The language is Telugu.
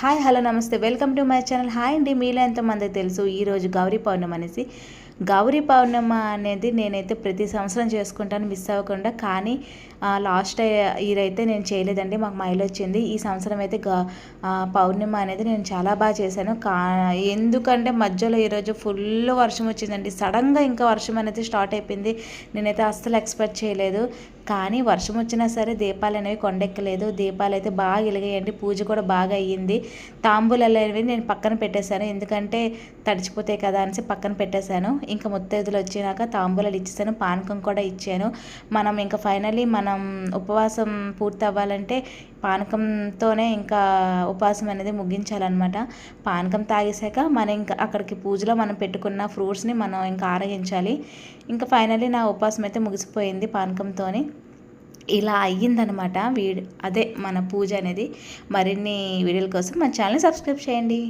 హాయ్ హలో నమస్తే. Welcome to my channel. Hi అండి మీలో ఎంతమంది తెలుసు? ఈరోజు గౌరీ పౌర్ణమి అనేసి. గౌరీ పౌర్ణమ అనేది నేనైతే ప్రతి సంవత్సరం చేసుకుంటాను మిస్ అవ్వకుండా. కానీ లాస్ట్ ఇయర్ అయితే నేను చేయలేదండి మాకు మైల్ వచ్చింది. ఈ సంవత్సరం అయితే గ పౌర్ణిమ అనేది నేను చాలా బాగా చేశాను. కా ఎందుకంటే మధ్యలో ఈరోజు ఫుల్ వర్షం వచ్చిందండి. సడన్గా ఇంకా వర్షం అనేది స్టార్ట్ అయిపోయింది. నేనైతే అస్సలు ఎక్స్పెక్ట్ చేయలేదు. కానీ వర్షం వచ్చినా సరే దీపాలు అనేవి కొండెక్కలేదు. దీపాలు అయితే బాగా వెలిగాయండి. పూజ కూడా బాగా అయ్యింది. తాంబూలాలు అనేవి నేను పక్కన పెట్టేశాను. ఎందుకంటే తడిచిపోతాయి కదా అనేసి పక్కన పెట్టేశాను. ఇంకా ముత్తైదులు వచ్చినాక తాంబూలాలు ఇచ్చేసాను పానకం కూడా ఇచ్చాను. మనం ఇంకా ఫైనలీ మనం ఉపవాసం పూర్తి అవ్వాలంటే పానకంతోనే ఇంకా ఉపవాసం అనేది ముగించాలన్నమాట. పానకం తాగేసాక మనం ఇంకా అక్కడికి పూజలో మనం పెట్టుకున్న ఫ్రూట్స్ని మనం ఇంకా ఆరగించాలి. ఇంకా ఫైనలీ నా ఉపవాసం అయితే ముగిసిపోయింది పానకంతోని. ఇలా అయ్యిందనమాట వీడి అదే మన పూజ అనేది. మరిన్ని వీడియోల కోసం మన ఛానల్ని సబ్స్క్రైబ్ చేయండి.